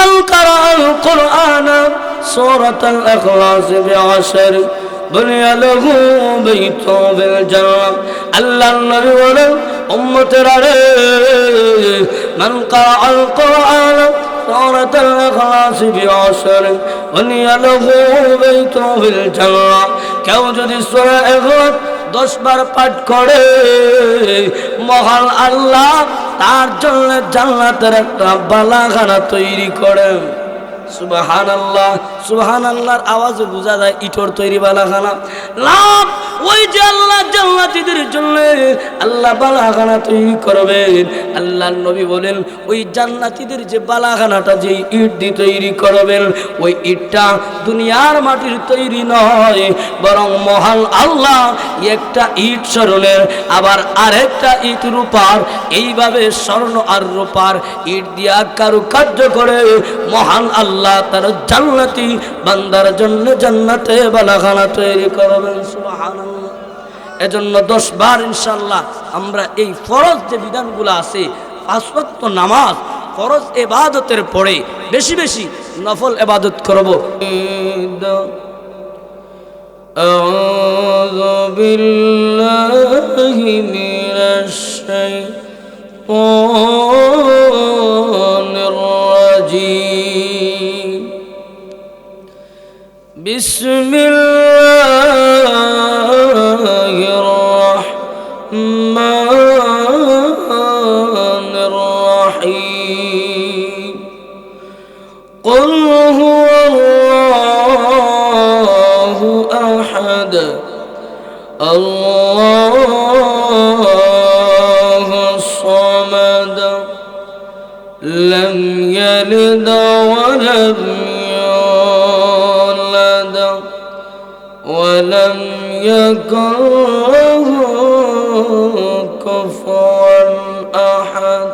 من قرأ القرآن سورة الإخلاص بعشر بني له بيت في الجنة আল্লাহ নবী বলেন উম্মতের আরে من قرأ القرآن سورة الإخلاص بعشر بني له بيت في الجنة কেউ যদি সূরা ইখলাস দশ বার পাঠ করে। মহান আল্লাহ তার জন্য জান্নাতের একটা বালাখানা তৈরি করেন। সুবাহান আল্লাহ সুবাহান আল্লাহর আওয়াজে বোঝা যায় ইটর তৈরি বালাখানা। লাভ ওই যে আল্লাহ জান্নাতীদের জন্য আল্লাহ বালাখানা তৈরি করবেন আল্লাহ নবী বলেন, ওই জান্নাতীদের যে বালাখানাটা যে ইট দিয়ে তৈরি করবেন, ওই ইটটা দুনিয়ার মাটির তৈরি নয়, বরং মহান আল্লাহ একটা ইট স্মরণের আবার আরেকটা ইট রূপার। এইভাবে স্বর্ণ আর রূপার ইট দিয়া কারুকার্য করে মহান আল্লাহ তার জান্নাতি বান্দার জন্য জান্নাতে বালাখানা তৈরি করবেন সুবহানাল্লাহ এজন্য দশ বার ইনশাল্লাহ আমরা এই ফরজ যে বিধানগুলো আছে পাঁচ ওয়াক্ত নামাজ ফরজ এবাদতের পরে বেশি বেশি নফল এবাদত করব أعوذ بالله من الشيطان بسم الله الرحمن الرحيم. قل هو الله أحد. الله الصمد. لم يلد ولم ولم يكن كفوا أحد.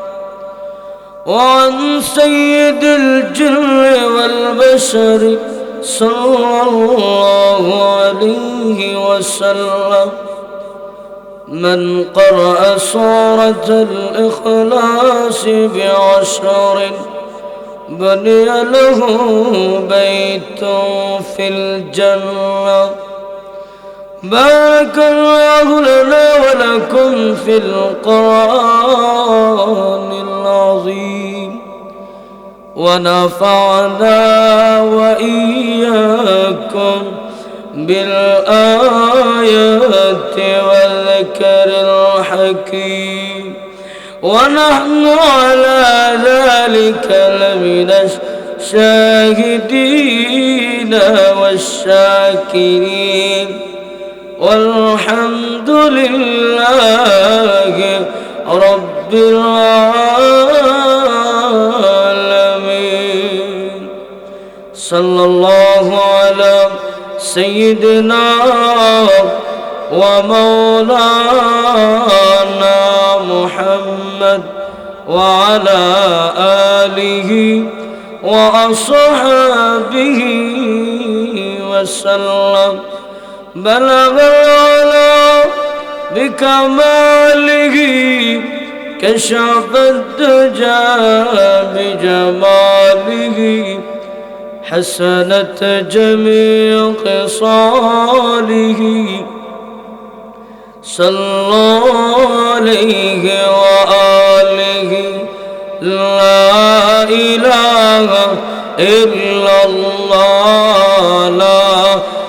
وعن سيد الجن والبشر صلى الله عليه وسلم من قرأ سورة الإخلاص بعشر بني له بيت في الجنة. بارك الله لنا ولكم في القرآن العظيم ونفعنا وإياكم بالآيات والذكر الحكيم ونحن على ذلك لمن الشاهدين والشاكرين والحمد لله رب العالمين. صلى الله على سيدنا ومولانا محمد وعلى آله وأصحابه وسلم. بلغ العلا بكماله كشف الدجى بجماله. حسنت جميع خصاله. صلى عليه وآله. لا إله إلا الله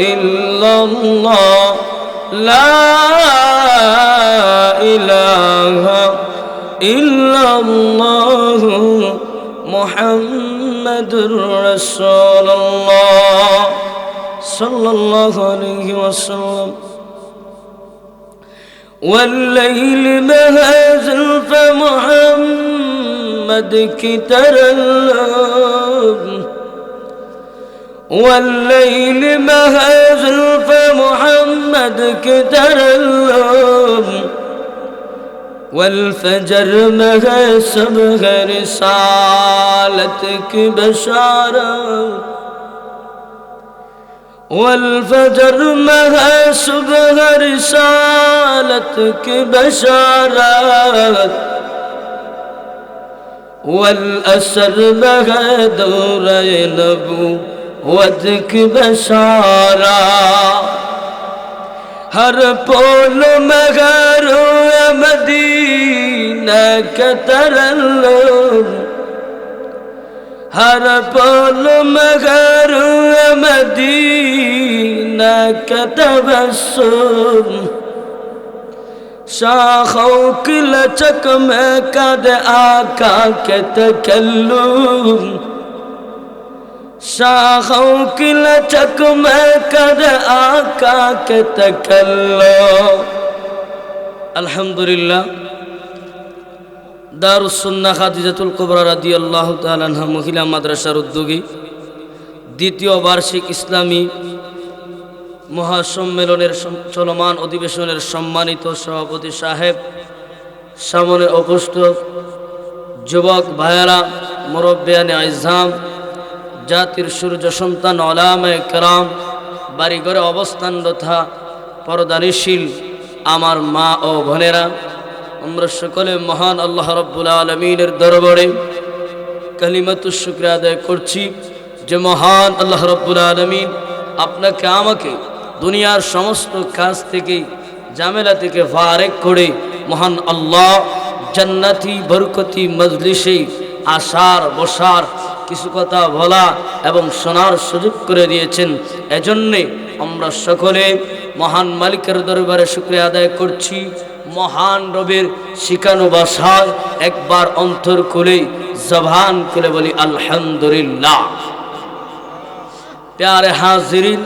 إلا الله لا إله إلا الله محمد رسول الله صلى الله عليه وسلم. والليل ما زلف محمد كترلم والليل ما زلف محمد كترلم والفجر ما سبغ رسالتك بشارة والفجر ما سبغ رسالتك بشارات والأسر بها دور وجك بشارة ہر پول مغرو مدینہ کا ترلم ہر پول مغرو مدینہ کا تبسم شاخوں کی لچک میں قد آقا کے تکلم शाहों की लचक में कर आका আলহামদুলিল্লাহ দারুসন্না খাদিজাতুল কুবরা রাদি আল্লাহ তালাহা মহিলা মাদ্রাসার উদ্যোগী দ্বিতীয় বার্ষিক ইসলামী মহাসম্মেলনের চলমান অধিবেশনের সম্মানিত সভাপতি সাহেব, সামনে অপুষ্ট যুবক ভায়ারা মরব্বিয়ানে আইজাম জাতির সূর্য সন্তান অলামে কেরাম, বাড়িঘরে অবস্থান তথা পরদানিশীল আমার মা ও বোনেরা, আমরা সকলে মহান আল্লাহ রব্বুল আলমিনের দরবারে কালিমাতু শুক্র আদায় করছি যে মহান আল্লাহ রব্বুল আলমিন আপনাকে, আমাকে দুনিয়ার সমস্ত কাজ থেকে জামেলা থেকে ফারেক করে মহান আল্লাহ জান্নাতি, বরকতি, মজলিসে আসার, বসার কিছু কথা বলা এবং শোনার সুযোগ করে দিয়েছেন। এজন্যে আমরা সকলে মহান মালিকের দরবারে শুক্রিয়া আদায় করছি। মহান রবের শিকানো বাসায় একবার অন্তর খুলে, জবান খুলে বলি, আলহামদুলিল্লাহ। প্যারে হাজিরিন,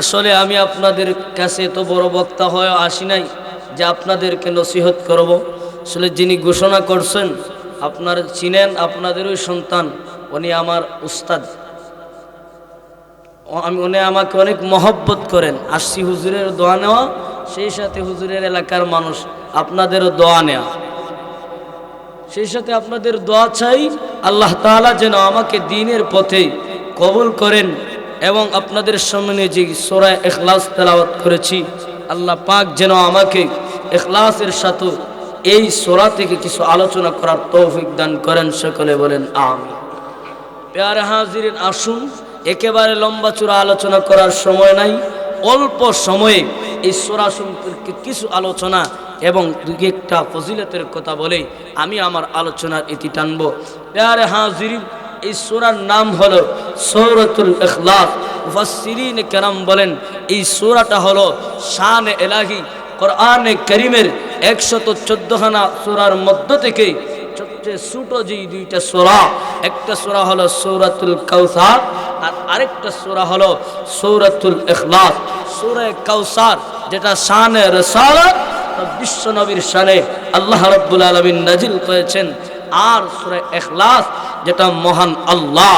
আসলে আমি আপনাদের কাছে এত বড় বক্তা হয়ে আসি নাই যে আপনাদেরকে নসিহত করব। আসলে যিনি ঘোষণা করছেন, আপনারা চিনেন, আপনাদেরই সন্তান। উনি আমার উস্তাদ। উনি আমাকে অনেক মহব্বত করেন। আসছি হুজুরের দোয়া নেওয়া, সেই সাথে হুজুরের এলাকার মানুষ আপনাদেরও দোয়া নেওয়া। সেই সাথে আপনাদের দোয়া চাই, আল্লাহ তাআলা যেন আমাকে দিনের পথে কবুল করেন এবং আপনাদের সামনে যে সোরা এখলাস তেলাওয়াত করেছি, আল্লাহ পাক যেন আমাকে এখলাসের সাথে এই সোরা থেকে কিছু আলোচনা করার তৌফিক দান করেন, সকলে বলেন আমি পেয়ারে হাজিরিন আসুন, একেবারে লম্বা চূড়া আলোচনা করার সময় নাই, অল্প সময়ে এই সোরা সম্পর্কে কিছু আলোচনা এবং দুই একটা ফজিলতের কথা বলে আমি আমার আলোচনার ইতি টানবো। পেয়ারে হাজিরিন, এই সোরার নাম হলো সৌরতুল ইখলাস। মুফাসসিরিন কেরাম বলেন, এই সোরাটা হলো শান এলাহি কোরআনে করিমের একশত চোদ্দখানা সোরার মধ্য থেকে সবচেয়ে ছোট যে দুইটা সোরা। একটা সোরা হলো সৌরাতুল কাউসার, আর আরেকটা সোরা হলো সৌরাতুল এখলাস সূরা কাউসার, যেটা শানে রসালত বিশ্ব নবীর শানে আল্লাহ রাব্বুল আলামিন নাজিল করেছেন। আর সূরা এখলাস যেটা মহান আল্লাহ,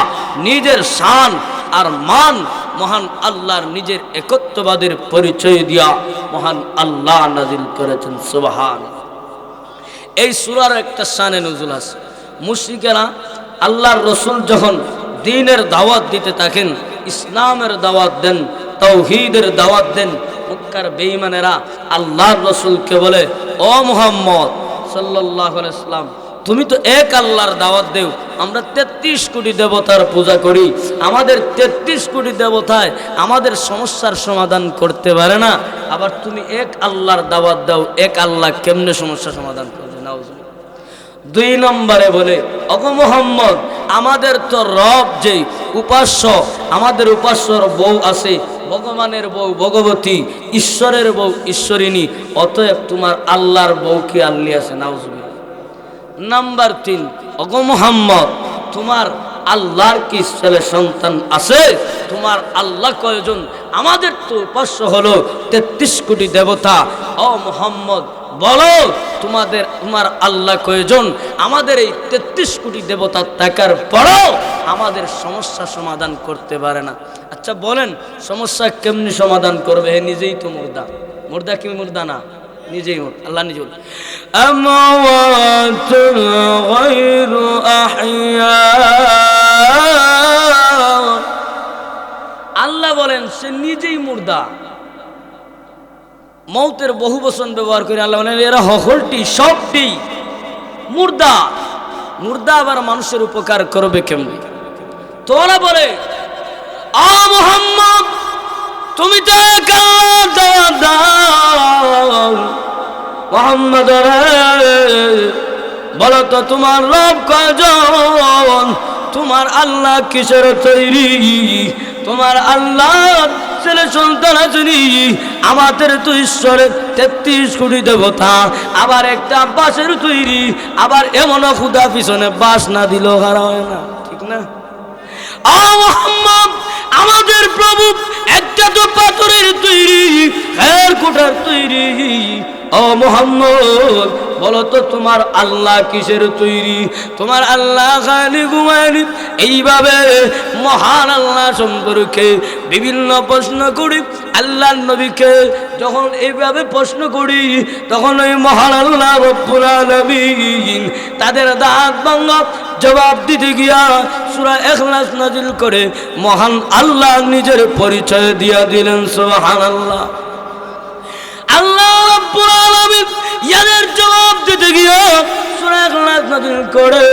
নিজের শান আর মান মহান আল্লাহর নিজের একত্ববাদের পরিচয় দিয়া মহান আল্লাহ নাজিল করেছেন। সুবহান এই সুরার একটা সানে নজুল আছে। মুশ্রিকেরা আল্লাহর রসুল যখন দিনের দাওয়াত দিতে থাকেন, ইসলামের দাওয়াত দেন তৌহিদের দাওয়াত দেন, মক্কার বেঈমানেরা আল্লাহর রসুলকে বলে, ও মোহাম্মদ সাল্লাহ ইসলাম তুমি তো এক আল্লাহর দাওয়াত দেও, আমরা তেত্রিশ কোটি দেবতার পূজা করি, আমাদের তেত্রিশ কোটি দেবতায় আমাদের সমস্যার সমাধান করতে পারে না, আবার তুমি এক আল্লাহর দাওয়াত দাও, এক আল্লাহ কেমনে সমস্যা সমাধান করবে, নাউজুবিল্লাহ। দুই নম্বরে বলে, অগ মোহাম্মদ, আমাদের তো রব যে উপাস্য, আমাদের উপাস্যর বউ আছে, ভগবানের বউ ভগবতী, ঈশ্বরের বউ ঈশ্বরিনী অতএব তোমার আল্লাহর বউ কি আল্লি আছে, নাউজুবিল্লাহ নাম্বার তিন অগ মোহাম্মদ, তোমার আল্লাহর কি ছেলে সন্তান আছে? তোমার আল্লাহ কয়জন? আমাদের তো উপাস্য হলো তেত্রিশ কোটি দেবতা। ও মোহাম্মদ, বলো, তোমাদের, তোমার আল্লাহ কয়জন? আমাদের এই তেত্রিশ কোটি দেবতা থাকার পরও আমাদের সমস্যা সমাধান করতে পারে না। আচ্ছা বলেন, সমস্যা কেমনি সমাধান করবে? হে নিজেই তো মুর্দা। মুর্দা কি মুর্দা না? নিজেই মত আল্লাহ নিজে আল্লাহ বলেন, সে নিজেই মুর্দা। মৌতের বহু বচন ব্যবহার করে আল্লাহ বলেন, এরা হকলটি সবটি মুর্দা। মুর্দা আবার মানুষের উপকার করবে কেমন? তোরা বলে, আ মোহাম্মদ তুমি তো মোহাম্মদ বলো তো তোমার রব কজন তোমার আল্লাহ কিসের তৈরি? তোমার আল্লাহ ছেলে সন্তান আসেনি আমাদের তো ঈশ্বরের তেত্রিশ কোটি দেবতা। আবার একটা বাসের তৈরি, আবার এমনও ক্ষুদা পিছনে বাস না দিল হারা হয় না, ঠিক না? আ মোহাম্মদ আমাদের প্রভু একটা তো পাথরের তৈরি, খের কোটার তৈরি। ও মোহাম্মদ, বলো তো তোমার আল্লাহ কিসের তৈরি? তোমার আল্লাহ এইভাবে মহান আল্লাহ সম্পর্কে বিভিন্ন প্রশ্ন করি। আল্লাহ নবীকে যখন এইভাবে প্রশ্ন করি, তখন ওই মহান আল্লাহ রব্বুল তাদের দাঁত ভঙ্গ জবাব দিতে গিয়া সুরা এখলাস নাজিল করে মহান আল্লাহ নিজের পরিচয় দিয়া দিলেন সোহান আল্লাহ আল্লাহ ইয়াদের জবাব দিতে গিয়া সূরা ইখলাস নাযিল করে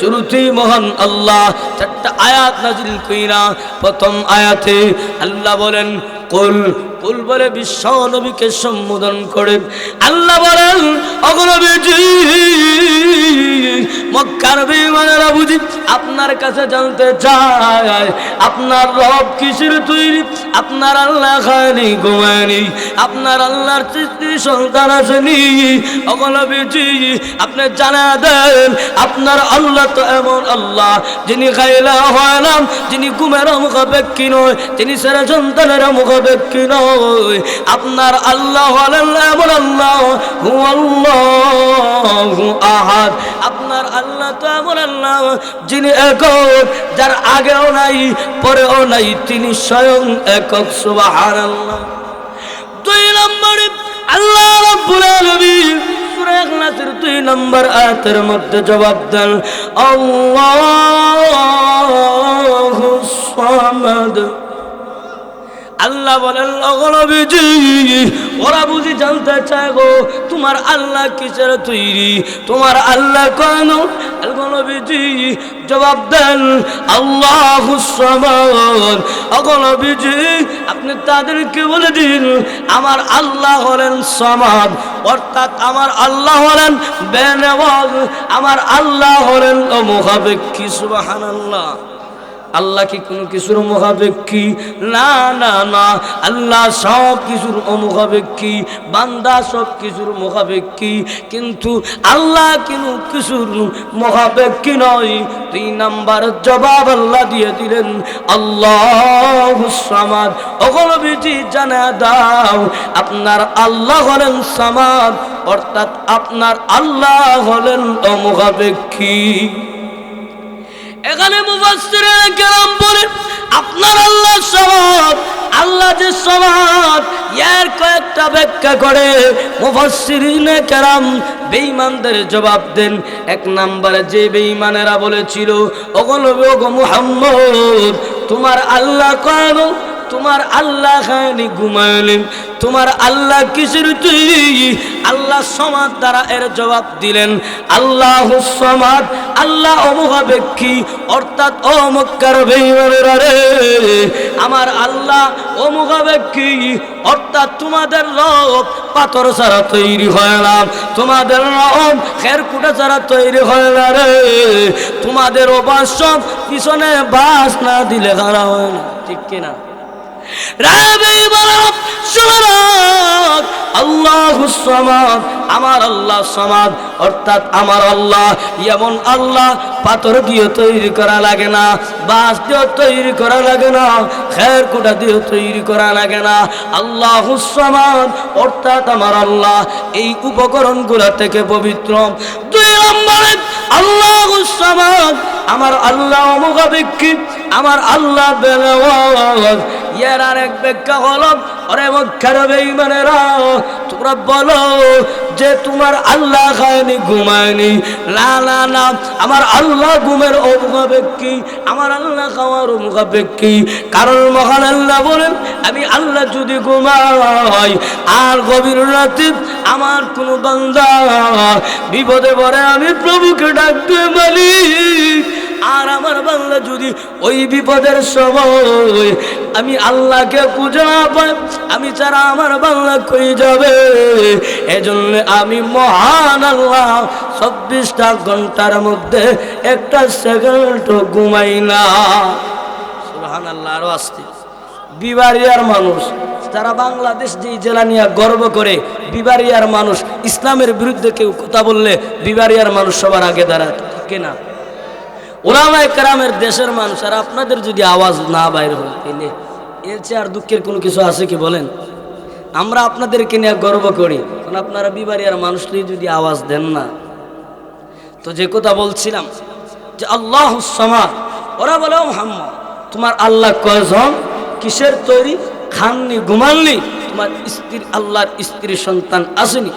শুরুতেই মহান আল্লাহ চারটা আয়াত নাজিল কইরা প্রথম আয়াতে আল্লাহ বলেন, কুল কুল বলে বিশ্ব নবীকে সম্বোধন করে আল্লাহ বলেন অগনবীজি মক্কার বিমানেরা বুঝি আপনার কাছে জানতে চায়, আপনার রব কিসের তৈরি? আপনার আল্লাহ খায়নি, ঘুমায়নি, আপনার আল্লাহর সৃষ্টি সন্তান আসেনি। অগলবিজি আপনি জানা দেন, আপনার আল্লাহ তো এমন আল্লাহ, যিনি খাইলা হয় না, যিনি ঘুমের মুখাপেক্ষী নয় তিনি সেরা সন্তানের মুখাপেক্ষী নয়। আপনার আল্লাহ আল্লাহ আল্লাহ আহাদ। আপনার আল্লাহ তো এমন আল্লাহ, যিনি একক, যার আগেও নাই, পরেও নাই, তিনি স্বয়ং একক, সুবহানাল্লাহ। দুই নম্বরে আল্লাহ রাব্বুল আলামিন সূরা ইখলাসের নম্বর আয়াতের মধ্যে জবাব দেন, আল্লাহু আল্লাহ বলেন ওরা বুঝি জানতে চায় গো, তোমার আল্লাহ কিসের তৈরি? তোমার আল্লাহ কেন? লগনবীজি জবাব দেন, আল্লাহ অগনবীজি আপনি তাদেরকে বলে দিন, আমার আল্লাহ হলেন সমাদ। অর্থাৎ আমার আল্লাহ হলেন বেনওয়াজ, আমার আল্লাহ হলেন অমুখাপেক্ষী সুবাহান আল্লাহ আল্লাহ কি কোনো কিছুর মুখাপেক্ষী? না না না। আল্লাহ সব কিছুর অমুখাপেক্ষী। বান্দা সব কিছুর মুখাপেক্ষী। কিন্তু আল্লাহ কোনো কিছুর মুখাপেক্ষী নয়। দুই নাম্বার জবাব আল্লাহ দিয়ে দিলেন, আল্লাহ সামাদ। ওগুলো বিজি জানা দাও, আপনার আল্লাহ হলেন সামাদ, অর্থাৎ আপনার আল্লাহ হলেন অমুখাপেক্ষী। এখানে বলেন আপনার আল্লাহ সমাদ আল্লাহ যে সমাদ এর কয়েকটা ব্যাখ্যা করে মুফাসসিরিন কেরাম বেঈমানদের জবাব দেন। এক নম্বরে যে বেঈমানেরা বলেছিল, ওগো মুহাম্মদ, তোমার আল্লাহ কয় তোমার আল্লাহ খায়নি ঘুমায়নি, তোমার আল্লাহ কিসের তৈরি আল্লাহ সমাদ দ্বারা এর জবাব দিলেন, আল্লাহ সমাদ, আল্লাহ অমুখাপেক্ষী অর্থাৎ অমক্কার বেইমানেরা রে, আমার আল্লাহ অমুখাপেক্ষী অর্থাৎ তোমাদের রব পাথর ছাড়া তৈরি হয় না, তোমাদের রব খের কুটা ছাড়া তৈরি হয় না রে, তোমাদের উপাস্য পিছনে বাস না দিলে খারাপ হয় না। ঠিক কিনা? আমার আল্লাহ সমাদ, অর্থাৎ আমার আল্লাহ, এমন আল্লাহ, পাথর দিয়ে তৈরি করা লাগে না, বাঁশ দিয়ে তৈরি করা লাগে না, খের কুটা দিয়ে তৈরি করা লাগে না, আল্লাহ সমাদ, অর্থাৎ আমার আল্লাহ, এই উপকরণগুলা থেকে পবিত্র। দুই আল্লাহ সমাদ, আমার আল্লাহ অমুখাপেক্ষী, আমার আল্লাহ বেলাওয়াজ ইয়ার আর এক ব্যাখ্যা হলো অরে মক্ষার বেঈমানেরা, তোমরা বলো যে তোমার আল্লাহ খায়নি, ঘুমায়নি। না না না, আমার আল্লাহ ঘুমের অমুখাপেক্ষী আমার আল্লাহ খাওয়ার অমুখাপেক্ষী কারণ মহান আল্লাহ বলেন, আমি আল্লাহ যদি ঘুমাই, আর গভীর রাতে আমার কোনো বান্দা বিপদে পড়ে, আমি প্রভুকে ডাকতে বলি আর আমার বাংলা যদি ওই বিপদের সময় আমি আল্লাহকে না পাই, আমি ছাড়া আমার বাংলা কই যাবে? এজন্য আমি মহান আল্লাহ, চব্বিশটা ঘণ্টার মধ্যে একটা সেকেন্ড ঘুমাই না। সুবহান আল্লাহ আরও আসতে বিবারিয়ার মানুষ, যারা বাংলাদেশ যে জেলা নিয়ে গর্ব করে, বিবারিয়ার মানুষ, ইসলামের বিরুদ্ধে কেউ কথা বললে বিবারিয়ার মানুষ সবার আগে দাঁড়ায় কেনা ওলামায় কারামের দেশের মানুষ আর আপনাদের যদি আওয়াজ না বাইর হয় তাহলে এর চেয়ে আর দুঃখের কোনো কিছু আছে কি বলেন? আমরা আপনাদেরকে নিয়ে গর্ব করি। কারণ আপনারা বিবারিয়ার মানুষটি যদি আওয়াজ দেন না। তো যে কথা বলছিলাম যে আল্লাহ সমাদ, ওরা বলে, "ও মোহাম্মদ, তোমার আল্লাহ কয়জন? কিসের তৈরি? খাননি, ঘুমাননি? তোমার স্ত্রী, আল্লাহর স্ত্রী সন্তান আসেনি।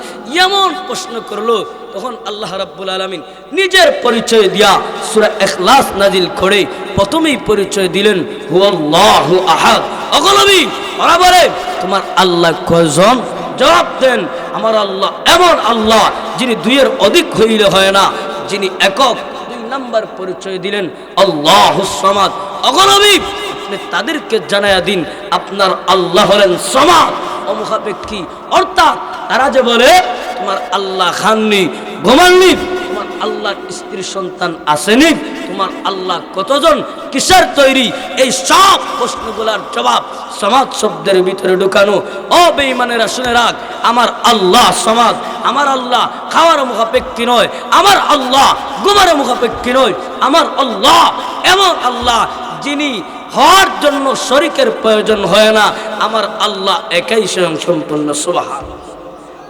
এমন প্রশ্ন করল, তখন আল্লাহ রাব্বুল আলমিন নিজের পরিচয় দিয়া সুরা এখলাস নাজিল করে প্রথমেই পরিচয় দিলেন হু আল্লাহ আহাদ অগলবী বলে, তোমার আল্লাহ কয়জন? জবাব দেন, আমার আল্লাহ এমন আল্লাহ যিনি দুইয়ের অধিক হইলে হয় না, যিনি একক। দুই নাম্বার পরিচয় দিলেন, আল্লাহ সমাদ। অগনবী আপনি তাদেরকে জানায়া দিন, আপনার আল্লাহ হলেন সমাদ। অমুখাপেক্ষী। অর্থাৎ তারা যে বলে, তোমার আল্লাহ খাননি, ঘুমাননি, তোমার আল্লাহর স্ত্রী সন্তান আসেনি, তোমার আল্লাহ কতজন, কিসের তৈরি? এই সব প্রশ্নগুলোর জবাব সমাজ শব্দের ভিতরে ঢুকানো। ও বেঈমানেরা, শুনে রাখ, আমার আল্লাহ সমাজ, আমার আল্লাহ খাওয়ার মুখাপেক্ষী নয়, আমার আল্লাহ গুমার মুখাপেক্ষী নয়, আমার আল্লাহ এমন আল্লাহ যিনি হওয়ার জন্য শরিকের প্রয়োজন হয় না, আমার আল্লাহ একাই স্বয়ং সম্পূর্ণ, সুবাহান।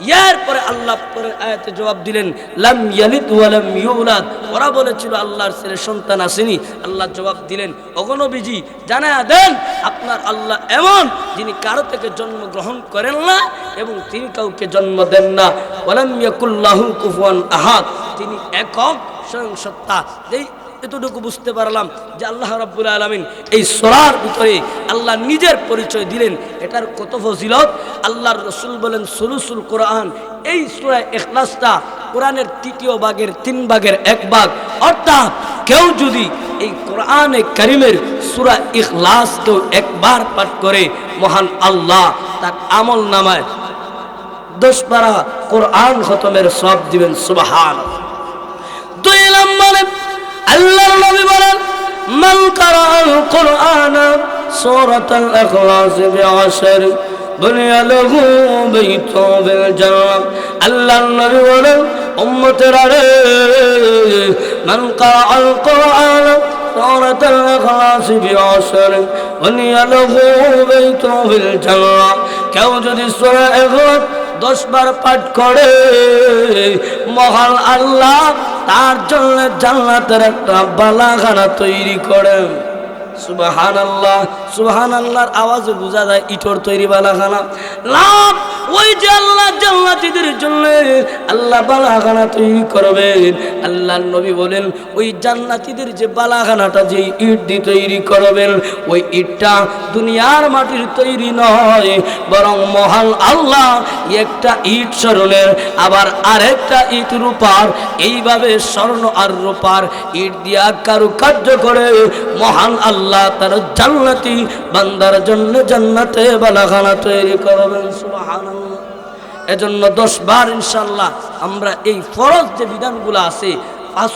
ইয়ার পরে আল্লাহ পরে আয়াতে জবাব দিলেন, লাম ইয়ালিদ ওয়া লাম ইউলাদ। ওরা বলেছিল, আল্লাহর ছেলে সন্তান আসেনি। আল্লাহ জবাব দিলেন অগনবীজি জানা দেন, আপনার আল্লাহ এমন যিনি কারও থেকে জন্ম গ্রহণ করেন না এবং তিনি কাউকে জন্ম দেন না। ওয়ালাম ইয়াকুল্লাহু কুফুয়ান আহাদ। তিনি একক স্বয়ং সত্তা। এই এতটুকু বুঝতে পারলাম যে আল্লাহ রাব্বুল আলমিন এই সোরার ভিতরে আল্লাহ নিজের পরিচয় দিলেন। এটার কত ফজিলত? আল্লাহর রসুল বলেন সুলুসুল কোরআন। এই সুরায় এখলাসটা কোরআনের তৃতীয় ভাগের তিন ভাগের এক ভাগ। অর্থাৎ কেউ যদি এই কোরআনে করিমের সুরা ইখলাস কেউ একবার পাঠ করে, মহান আল্লাহ তার আমল নামায় দশ পারা কোরআন খতমের সব দিবেন সুবাহান দুই নম্বরে আল্লাহর নবী বলেন, মান কারাআল কুরআন সূরাতুল ইখলাস বিআশর বুনিয়া লাহু বাইতু বিল জান্নাহ। আল্লাহর নবী বলেন, উম্মতেরা রে মান কারাআল কুরআন সূরাতুল ইখলাস বিআশর বুনিয়া লাহু বাইতু বিল জান্নাহ। কেউ যদি সূরা বার পাঠ করে, মহান আল্লাহ তার জন্য জান্নাতের একটা বালাখানা তৈরি করে। সুবাহান আল্লাহ সুবাহান আল্লাহর আওয়াজে বোঝা যায় ইটর তৈরি বালাখানা লাভ ওই যে আল্লাহ জান্নাতীদের জন্য আল্লাহ বালাখানা তৈরি করবেন আল্লাহ নবী বলেন, ওই জান্নাতীদের যে বালাখানাটা, যে ইট দিয়ে তৈরি করবেন, ওই ইটটা দুনিয়ার মাটির তৈরি নয়, বরং মহান আল্লাহ একটা ইট স্মরণের আবার আরেকটা ইট রূপার। এইভাবে স্বর্ণ আর রূপার ইট দিয়া কারুকার্য করে মহান আল্লাহ তার জান্নাতি বান্দার জন্য জান্নাতে বালাখানা তৈরি করবেন। এজন্য দশ বার ইনশাল্লাহ আমরা এই ফরজ যে বিধানগুলো আছে, পাঁচ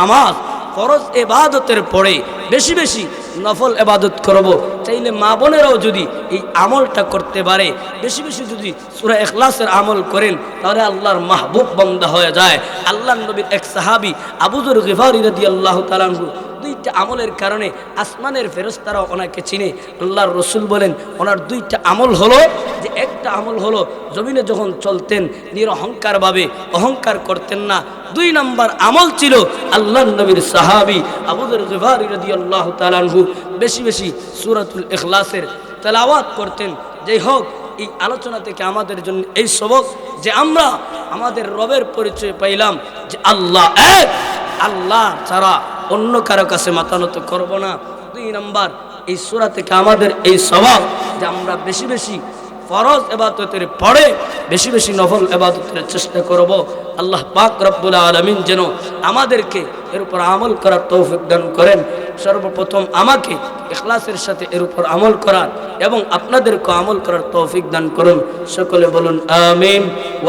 নামাজ, ফরজ এবাদতের পরে বেশি বেশি নফল এবাদত করব। চাইলে মা বোনেরাও যদি এই আমলটা করতে পারে, বেশি বেশি যদি সুরা এখলাসের আমল করেন, তাহলে আল্লাহর মাহবুব বন্দা হয়ে যায়। আল্লাহ নবীর এক সাহাবি আবুজুর গিফারি রাদি আল্লাহ তালানহু দুইটা আমলের কারণে আসমানের ফেরস্তারা ওনাকে চিনে। আল্লাহর রসুল বলেন, ওনার দুইটা আমল হলো যে একটা আমল হলো জমিনে যখন চলতেন নিরহংকারভাবে, অহংকার করতেন না। দুই নাম্বার আমল ছিল আল্লাহ নবীর সাহাবি আবুদুর গিফারি রাদি আল্লাহ তালানহু বেশি বেশি সুরাতুল এখলাসের তেলাওয়াত করতেন। যেই হোক, এই আলোচনা থেকে আমাদের জন্য এই সবক যে আমরা আমাদের রবের পরিচয় পাইলাম যে আল্লাহ এক, আল্লাহ ছাড়া অন্য কারও কাছে মাতানত করব না। দুই নাম্বার, এই সুরা থেকে আমাদের এই স্বভাব যে আমরা বেশি বেশি ফরজ এবাদতের পরে বেশি বেশি নফল এবাদতের চেষ্টা করব, আল্লাহ পাক রব্বুল আলমিন যেন আমাদেরকে এর উপর আমল করার তৌফিক দান করেন। সর্বপ্রথম আমাকে ইখলাসের সাথে এর উপর আমল করার এবং আপনাদেরকে আমল করার তৌফিক দান করুন। সকলে বলুন, আমিন। ও